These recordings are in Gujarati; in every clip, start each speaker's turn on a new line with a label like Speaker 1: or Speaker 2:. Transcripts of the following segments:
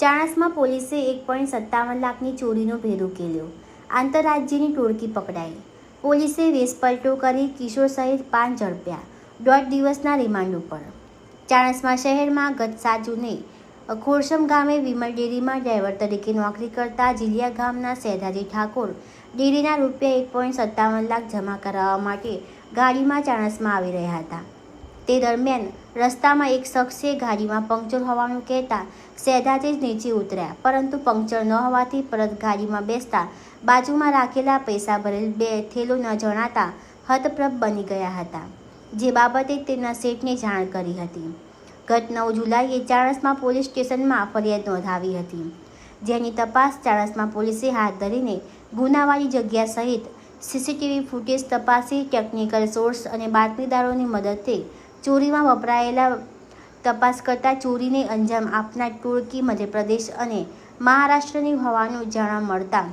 Speaker 1: ચાણસમાં પોલીસે એક પોઈન્ટ સત્તાવન લાખની ચોરીનો ભેદ ઉકેલ્યો. આંતરરાજ્યની ટોળકી પકડાઈ. પોલીસે વેસપલટો કરી કિશોર સહિત પાંચ ઝડપ્યા. દોઢ દિવસના રિમાન્ડ ઉપર. ચાણસમા શહેરમાં ગત સાત જૂને ખોરસમ ગામે વિમલ ડેરીમાં ડ્રાઈવર તરીકે નોકરી કરતા જીલિયા ગામના સહેજાજી ઠાકોર ડેરીના રૂપિયા એક પોઈન્ટ સત્તાવન લાખ જમા કરાવવા માટે ગાડીમાં ચાણસમાં આવી રહ્યા હતા. તે દરમિયાન રસ્તામાં એક શખ્સે ગાડીમાં પંક્ચર હોવાનું કહેતા સહેજાજી જ નીચે ઉતર્યા, પરંતુ પંક્ચર ન હોવાથી પરત ગાડીમાં બેસતા બાજુમાં રાખેલા પૈસા ભરેલ બે થેલો ન જણાતા હતપ્રભ બની ગયા હતા, જે બાબતે તેના શેઠને જાણ કરી હતી. ગત નવ જુલાઈએ ચાણસમાં પોલીસ સ્ટેશનમાં ફરિયાદ નોંધાવી હતી, જેની તપાસ ચાણસમાં પોલીસે હાથ ધરીને ગુનાવાળી જગ્યા સહિત સીસીટીવી ફૂટેજ તપાસી, ટેકનિકલ સોર્સ અને બાતમીદારોની મદદથી ચોરીમાં વપરાયેલા તપાસ કરતા ચોરીને અંજામ આપનાર ટોળકી મધ્યપ્રદેશ અને મહારાષ્ટ્રની હોવાનું જાણવા મળતા.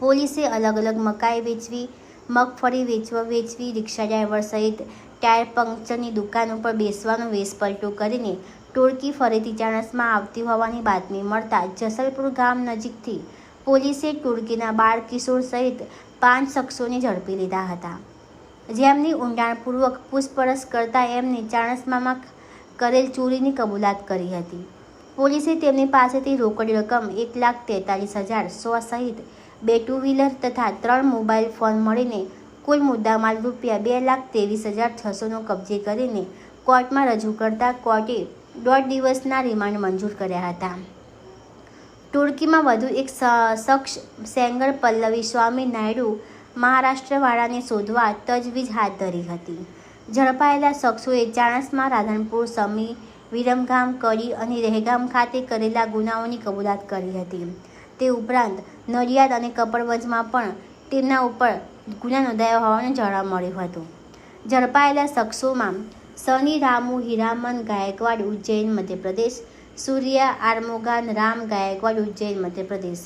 Speaker 1: પોલીસે અલગ અલગ મકાઈ વેચવી, મગફળી વેચવા વેચવી, રિક્ષા ડ્રાઈવર સહિત ટાયર પંક્ચરની દુકાન ઉપર બેસવાનો વેશ કરીને ટોળકી ફરીથી ચાણસમાં આવતી હોવાની બાતમી મળતા જસલપુર ગામ નજીકથી પોલીસે ટોળકીના બાળ કિશોર સહિત પાંચ શખ્સોને ઝડપી લીધા હતા. જેમની ઊંડાણપૂર્વક પૂછપરછ કરતા એમને ચાણસમામાં કરેલ ચોરીની કબૂલાત કરી હતી. પોલીસે તેમની પાસેથી રોકડ રકમ એક લાખ તેતાલીસ હજાર સો સહિત બે ટુ વ્હીલર તથા ત્રણ મોબાઈલ ફોન મળીને કુલ મુદ્દામાલ રૂપિયા બે લાખ ત્રેવીસ હજાર છસોનો કબજે કરીને કોર્ટમાં રજૂ કરતા કોર્ટે દોઢ દિવસના રિમાન્ડ મંજૂર કર્યા હતા. તુર્કીમાં વધુ એક શખ્સ સેંગર પલ્લવી સ્વામી નાયડુ મહારાષ્ટ્રવાળાને શોધવા તજવીજ હાથ ધરી હતી. ઝડપાયેલા શખ્સોએ ચાણસમાં રાધનપુર, સમી, વિરમગામ, કડી અને રહેગામ ખાતે કરેલા ગુનાઓની કબૂલાત કરી હતી. તે ઉપરાંત નડિયાદ અને કપડવંજમાં પણ તેમના ઉપર ગુના નોંધાયો હોવાનું જાણવા મળ્યું હતું. ઝડપાયેલા શખ્સોમાં સની રામુ, હીરામન ગાયકવાડ, ઉજ્જૈન, મધ્યપ્રદેશ, સૂર્યા આરમોગાન, રામ ગાયકવાડ, ઉજ્જૈન, મધ્યપ્રદેશ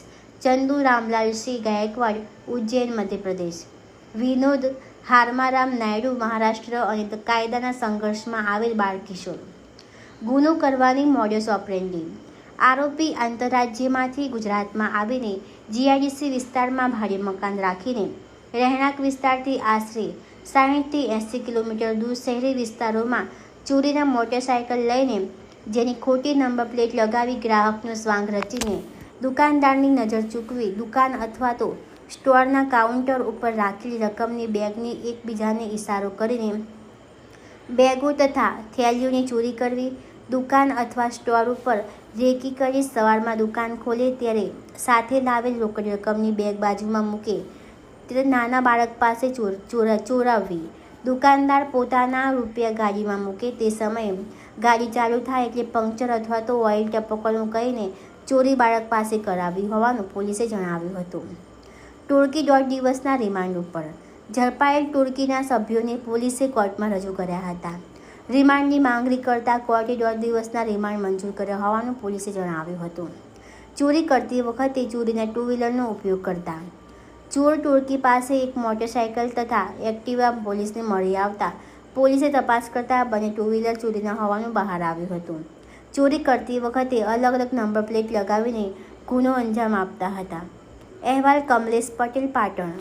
Speaker 1: ચંદુ રામલાલસિંહ ગાયકવાડ, ઉજ્જૈન મધ્યપ્રદેશ. વિનોદ હારમારામ નાયડુ મહારાષ્ટ્ર અને કાયદાના સંઘર્ષમાં આવેલ બાળકિશોર. ગુનો કરવાની મોડસ ઓપરેન્ડી આરોપી આંતરરાજ્યમાંથી ગુજરાતમાં આવીને જીઆઈડીસી વિસ્તારમાં ભારે મકાન રાખીને રહેણાંક વિસ્તારથી આશરે સાહીઠથી એંસી કિલોમીટર દૂર શહેરી વિસ્તારોમાં ચોરીના મોટરસાયકલ લઈને જેની ખોટી નંબર પ્લેટ લગાવી ગ્રાહકનો સ્વાંગ રચીને દુકાનદારની નજર ચૂકવી દુકાન અથવા તો સ્ટોરના કાઉન્ટર ઉપર રાખેલી રકમની બેગની એકબીજાને ઇશારો કરીને બેગો તથા થેલીઓની ચોરી કરવી, દુકાન અથવા સ્ટોર ઉપર રેકી કરી સવારમાં દુકાન ખોલે ત્યારે સાથે લાવેલ રોકડી રકમની બેગ બાજુમાં મૂકે ત્યારે નાના બાળક પાસે ચોર, ચોરા, ચોરાવવી. દુકાનદાર પોતાના રૂપિયા ગાડીમાં મૂકે તે સમયે ગાડી ચાલુ થાય એટલે પંક્ચર અથવા તો ઓઇલ ટપકવાનું કહીને ચોરી બાળક પાસે કરાવી હોવાનું પોલીસે જણાવ્યું હતું. ટોળકી દોઢ દિવસના રિમાન્ડ ઉપર ઝડપાયેલ ટોળકીના સભ્યોને પોલીસે કોર્ટમાં રજૂ કર્યા હતા. રિમાન્ડની માંગણી કરતા કોર્ટે દોઢ દિવસના રિમાન્ડ મંજૂર કર્યા હોવાનું પોલીસે જણાવ્યું હતું. ચોરી કરતી વખતે ચોરીના ટુ વ્હીલરનો ઉપયોગ કરતા. ચોર ટોળકી પાસે એક મોટરસાયકલ તથા એક્ટિવા પોલીસને મળી આવતા પોલીસે તપાસ કરતા બંને ટુ વ્હીલર ચોરીના હોવાનું બહાર આવ્યું હતું. ચોરી કરતી વખતે અલગ અલગ નંબર પ્લેટ લગાવીને ગુનો અંજામ આપતા હતા. અહેવાલ કમલેશ પટેલ, પાટણ.